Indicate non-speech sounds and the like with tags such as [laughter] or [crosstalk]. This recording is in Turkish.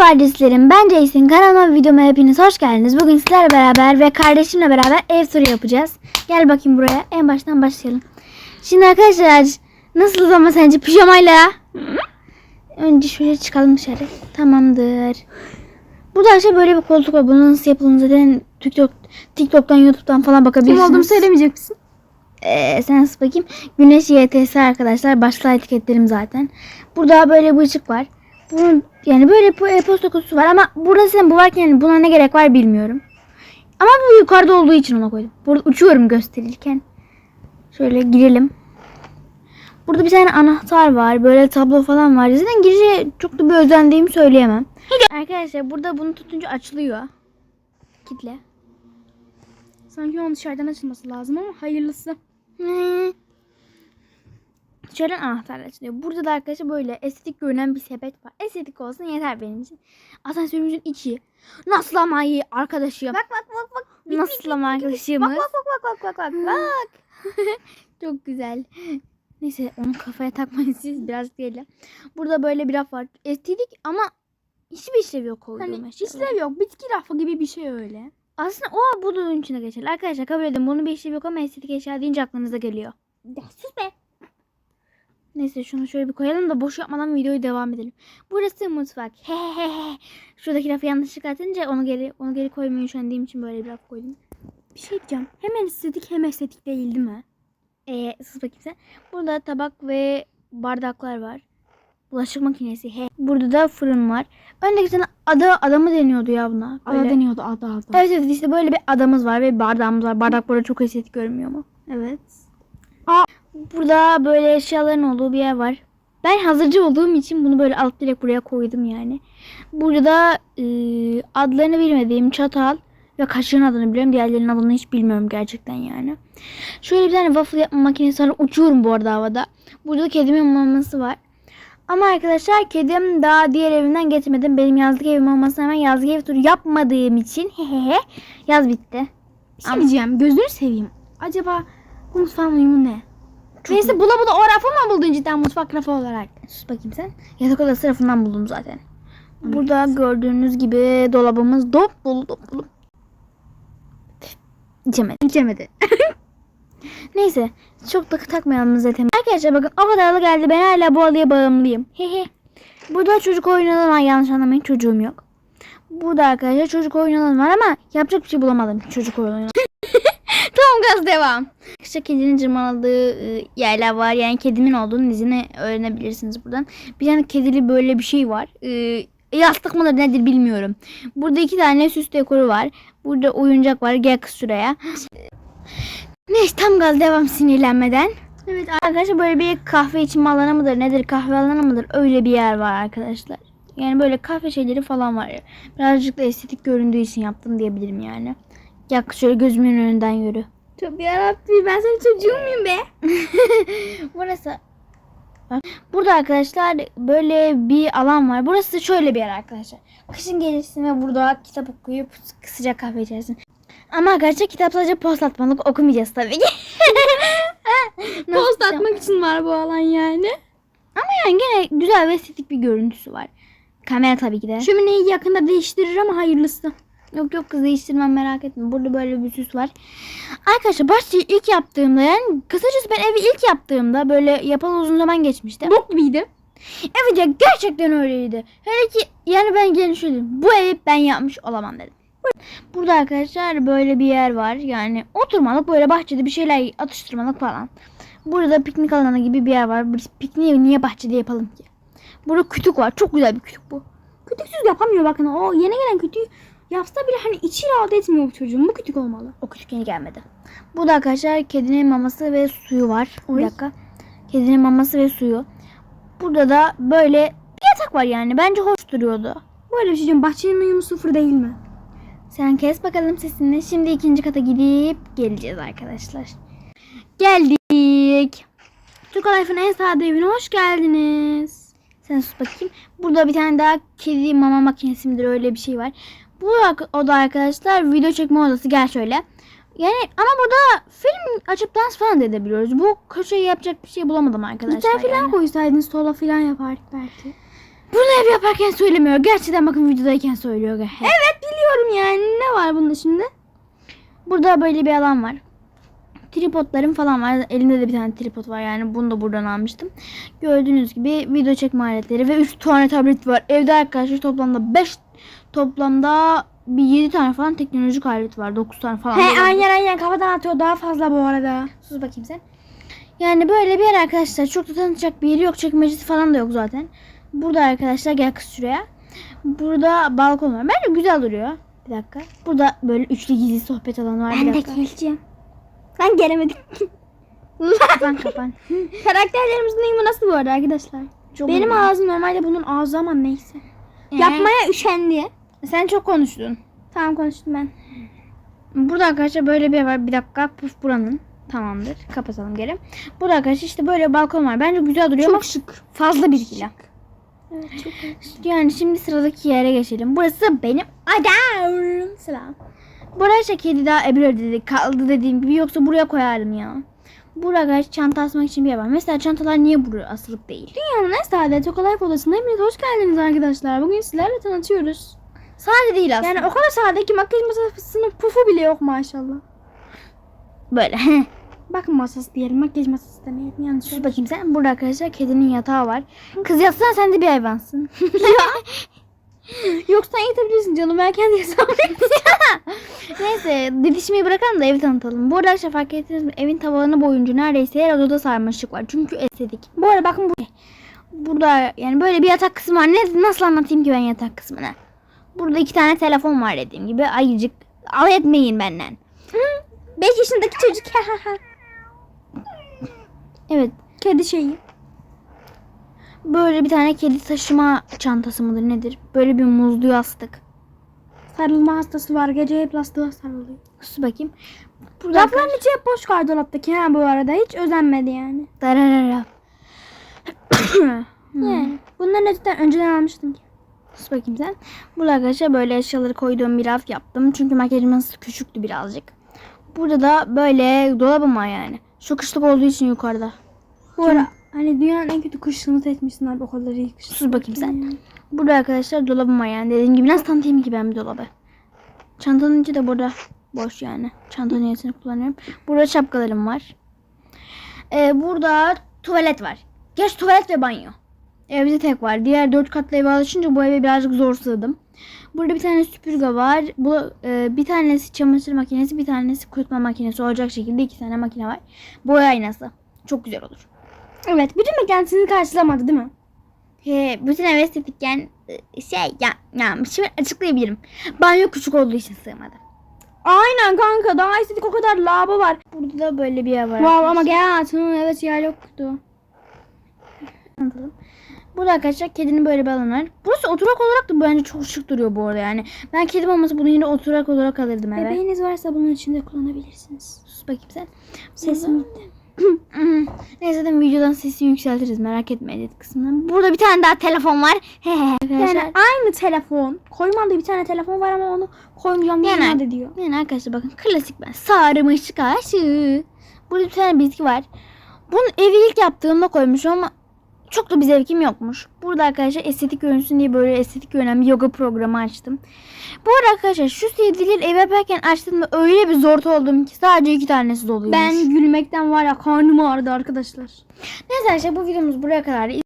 Merhaba adreslerim. Ben Jason. Kanalıma videoma hepiniz hoş geldiniz. Bugün sizlerle beraber ve kardeşimle beraber ev turu yapacağız. Gel bakayım buraya. En baştan başlayalım. Şimdi arkadaşlar nasıl ama sence pijamayla? Önce şöyle çıkalım dışarı. Tamamdır. Burada aşağı böyle bir koltuk var. Bunu nasıl yapıldığını zaten TikTok, TikTok'tan, YouTube'dan falan bakabilirsiniz. Kim olduğumu söylemeyecek misin? Ee, sen nasıl bakayım? Güneş YTS arkadaşlar. Başta etiketlerim zaten. Burada böyle bir ışık var. Bunun yani böyle e-posta kutusu var ama burada sen bu varken yani buna ne gerek var bilmiyorum. Ama bu yukarıda olduğu için ona koydum. Burada uçuyorum gösterirken. Şöyle girelim. Burada bir tane anahtar var. Böyle tablo falan var. Zaten girişe çok da bir özendiğimi söyleyemem. Arkadaşlar burada bunu tutunca açılıyor. Kitle. Sanki onun dışarıdan açılması lazım ama hayırlısı. Şöyle anahtarla açılıyor. Burada da arkadaşlar böyle estetik görünen bir sepet var. Estetik olsun yeter benim için. Asansörümüzün içi. Nasıl ama iyi arkadaşım. Bak bak bak bak. Nasıl ama arkadaşımız. Bak bak bak bak bak bak bak. [laughs] Çok güzel. Neyse onu kafaya takmayın siz biraz diyelim. Burada böyle bir raf var. Estetik ama hiçbir işlevi yok koyduğum Hani eşyalara. işlev yok. Bitki rafı gibi bir şey öyle. Aslında o bunun içine geçer. Arkadaşlar kabul edin bunun bir işlevi yok ama estetik eşya deyince aklınıza geliyor. Ya sus be. Neyse şunu şöyle bir koyalım da boş yapmadan videoyu devam edelim. Burası mutfak. He he he. Şuradaki lafı yanlışlıkla atınca onu geri onu geri koymayı üşendiğim için böyle bir laf koydum. Bir şey diyeceğim. Hem estetik hem estetik değil değil mi? Ee, sus bakayım sen. Burada tabak ve bardaklar var. Bulaşık makinesi. He. Burada da fırın var. Öndeki sana ada adamı deniyordu ya buna. Ada Böyle. deniyordu ada ada. Evet evet işte böyle bir adamız var ve bardağımız var. Bardak burada çok estetik görünmüyor mu? Evet. Burada böyle eşyaların olduğu bir yer var. Ben hazırcı olduğum için bunu böyle alt direkt buraya koydum yani. Burada e, adlarını bilmediğim çatal ve kaşığın adını biliyorum. Diğerlerinin adını hiç bilmiyorum gerçekten yani. Şöyle bir tane waffle yapma makinesi var. Uçuyorum bu arada havada. Burada da kedimin maması var. Ama arkadaşlar kedim daha diğer evimden getirmedim. Benim yazlık evim olmasına hemen yazlık ev turu yapmadığım için [laughs] hehehe yaz bitti. Bir şey diyeceğim. Gözünü seveyim. Acaba bu mutfağın uyumu ne? Çok Neyse bula bula o rafı mı buldun cidden mutfak rafı olarak? Sus bakayım sen. Yatak odası tarafından buldum zaten. Burada gördüğünüz gibi dolabımız dop dolu dop dolu. İçemedi. İçemedi. [laughs] Neyse çok da takmayalım zaten. Arkadaşlar bakın o kadar halı geldi ben hala bu halıya bağımlıyım. Hehe. Burada çocuk oyun alanı var yanlış anlamayın çocuğum yok. Burada arkadaşlar çocuk oyun alanı var ama yapacak bir şey bulamadım çocuk oyun alanı. [laughs] tamam gaz devam. İşte kedinin cırmaladığı e, yerler var. Yani kedimin olduğunun izini öğrenebilirsiniz buradan. Bir tane kedili böyle bir şey var. E, yastık mıdır nedir bilmiyorum. Burada iki tane süs dekoru var. Burada oyuncak var. Gel kız şuraya. Neyse tam gaz devam sinirlenmeden. Evet. Arkadaşlar böyle bir kahve içme alanı mıdır nedir kahve alanı mıdır öyle bir yer var arkadaşlar. Yani böyle kahve şeyleri falan var. Birazcık da estetik göründüğü için yaptım diyebilirim yani. Ya şöyle gözümün önünden yürü. Tövbe yarabbim ben senin çocuğun muyum be? [laughs] Burası Burada arkadaşlar böyle bir alan var. Burası da şöyle bir yer arkadaşlar. Kışın gelirsin ve burada kitap okuyup sıcak kahve içersin. Ama arkadaşlar kitap sadece post atmalık okumayacağız tabii ki. [laughs] Post atmak için var bu alan yani. Ama yani gene güzel ve estetik bir görüntüsü var. Kamera tabii ki de. Şömineyi yakında değiştirir ama hayırlısı. Yok yok kız değiştirmem merak etme. Burada böyle bir süs var. Arkadaşlar bahçeyi ilk yaptığımda yani kısacası ben evi ilk yaptığımda böyle yapalı uzun zaman geçmişti. Bok gibiydi. Evet ya gerçekten öyleydi. Hele ki yani ben dedim, bu evi ben yapmış olamam dedim. Burada arkadaşlar böyle bir yer var. Yani oturmalık böyle bahçede bir şeyler atıştırmalık falan. Burada piknik alanı gibi bir yer var. Biz pikniği niye bahçede yapalım ki? Burada kütük var. Çok güzel bir kütük bu. Kütüksüz yapamıyor bakın. O yeni gelen kütüğü yapsa bile hani içi rahat etmiyor bu çocuğun. Bu kütük olmalı. O kütük yeni gelmedi. Burada arkadaşlar kedinin maması ve suyu var. Bir Oy. dakika. Kedinin maması ve suyu. Burada da böyle bir yatak var yani. Bence hoş duruyordu. Böyle bir şey. Bahçenin uyumu sıfır değil mi? Sen kes bakalım sesini. Şimdi ikinci kata gidip geleceğiz arkadaşlar. Geldik. Türk Life'ın en sade evine hoş geldiniz. Sen sus bakayım. Burada bir tane daha kedi mama makinesi midir öyle bir şey var. Bu oda arkadaşlar video çekme odası. Gel şöyle. Yani ama burada film açıp dans falan da edebiliyoruz. Bu köşeye yapacak bir şey bulamadım arkadaşlar. Gitar falan yani. koysaydın solo falan yapardık belki. Bunu ev yaparken söylemiyor. Gerçekten bakın videodayken söylüyor. Evet biliyorum yani. Ne var bunda şimdi? Burada böyle bir alan var. Tripodlarım falan var. Elimde de bir tane tripod var yani bunu da buradan almıştım. Gördüğünüz gibi video çekme aletleri ve 3 tane tablet var. Evde arkadaşlar toplamda 5 toplamda bir 7 tane falan teknolojik alet var. 9 tane falan. He aynen aynen kafadan atıyor daha fazla bu arada. Sus bakayım sen. Yani böyle bir yer arkadaşlar. Çok da tanıtacak bir yeri yok. Çekmecesi falan da yok zaten. Burada arkadaşlar gel kız şuraya. Burada balkon var. Bence güzel duruyor. Bir dakika. Burada böyle üçlü gizli sohbet alanı var. Ben bir de geleceğim. Ben gelemedim. Kapan kapan. [laughs] Karakterlerimizin uyumu nasıl bu arada arkadaşlar? Çok Benim ağzım normalde bunun ağzı ama neyse. Ee, Yapmaya üşendi. Sen çok konuştun. Tamam konuştum ben. Burada arkadaşlar böyle bir yer var. Bir dakika. Puf buranın. Tamamdır. Kapatalım geri. Burada arkadaşlar işte böyle balkon var. Bence güzel duruyor ama Çok şık. fazla bir kilo. Evet çok Yani şimdi sıradaki yere geçelim. Burası benim Adam. Selam. Buraya kedi daha ebru dedi kaldı dediğim gibi yoksa buraya koyardım ya. Burada arkadaşlar çanta asmak için bir yer var. Mesela çantalar niye buraya asılıp değil? Dünyanın en sade Tokalayf odasına hepiniz hoş geldiniz arkadaşlar. Bugün sizlerle tanıtıyoruz. Sadece değil aslında. Yani o kadar sade ki makyaj masasının pufu bile yok maşallah. böyle. [laughs] Bakın masası diyelim makyaj masası demeyelim yanlış Sus bakayım sen. Burada arkadaşlar kedinin yatağı var. Kız yatsana sen de bir hayvansın. [laughs] [laughs] Yoksa yetebilirsin canım ben kendi hesabım. [laughs] Neyse didişmeyi bırakalım da evi tanıtalım. Bu arada arkadaşlar fark ettiniz mi? Evin tavanı boyunca neredeyse her odada sarmaşık var. Çünkü estetik. bu arada bakın bu. Burada yani böyle bir yatak kısmı var. Ne, nasıl anlatayım ki ben yatak kısmını? Burada iki tane telefon var dediğim gibi. Ayıcık. Al etmeyin benden. 5 yaşındaki çocuk. [laughs] Evet. Kedi şeyi. Böyle bir tane kedi taşıma çantası mıdır nedir? Böyle bir muzlu yastık. Sarılma hastası var. Gece hep yastığa sarılıyor. Sus bakayım. Burada Rafların içi hep boş gardolaptaki ha bu arada. Hiç özenmedi yani. Dararara. [coughs] Yani. Bunları cidden önceden almıştım ki. Sus bakayım sen. Burada arkadaşlar böyle eşyaları koyduğum bir raf yaptım. Çünkü makyajım masası küçüktü birazcık. Burada da böyle dolabım var yani. Şu kışlık olduğu için yukarıda. Bu ara hani dünyanın en kötü kışlığını seçmişsin abi o kadar iyi kışlık. Sus bakayım sen. Burada arkadaşlar dolabım var yani. Dediğim gibi nasıl tanıtayım ki ben bir dolabı. Çantanın içi de burada boş yani. Çanta niyetini kullanıyorum. Burada şapkalarım var. Ee, burada tuvalet var. Geç tuvalet ve banyo. Evde tek var. Diğer dört katlı eve alışınca bu eve birazcık zor sığdım. Burada bir tane süpürge var. Bu e, bir tanesi çamaşır makinesi, bir tanesi kurutma makinesi olacak şekilde iki tane makine var. Boya aynası. Çok güzel olur. Evet. Bütün beklentinizi karşılamadı değil mi? He, bütün ev estetikken e, şey ya, ya şimdi açıklayabilirim. Banyo küçük olduğu için sığmadı. Aynen kanka. Daha estetik o kadar lavabo var. Burada da böyle bir yer var. Wow ama gel hı, evet yer yoktu. Anlatalım. Burada arkadaşlar kedinin böyle bir alanı var. Burası oturak olarak da bence çok şık duruyor bu arada yani. Ben kedim olmasa bunu yine oturak olarak alırdım eve. Bebeğiniz varsa bunun içinde kullanabilirsiniz. Sus bakayım sen. Sesim gitti. Neyse zaten videodan sesi yükseltiriz merak etme edit kısmından. Burada bir tane daha telefon var. [laughs] Yani aynı telefon. Koymadığı bir tane telefon var ama onu koymayacağım diye Yani- inat ediyor. Yani arkadaşlar bakın klasik ben. Sarmış kaşı. Burada bir tane bitki var. Bunu evi ilk yaptığımda koymuşum ama çok da bir zevkim yokmuş. Burada arkadaşlar estetik görünsün diye böyle estetik görünen bir yoga programı açtım. Bu arada arkadaşlar şu CD'leri ev yaparken açtığımda öyle bir zor oldum ki sadece iki tanesi doluymuş. Ben gülmekten var ya karnım ağrıdı arkadaşlar. Neyse arkadaşlar bu videomuz buraya kadar.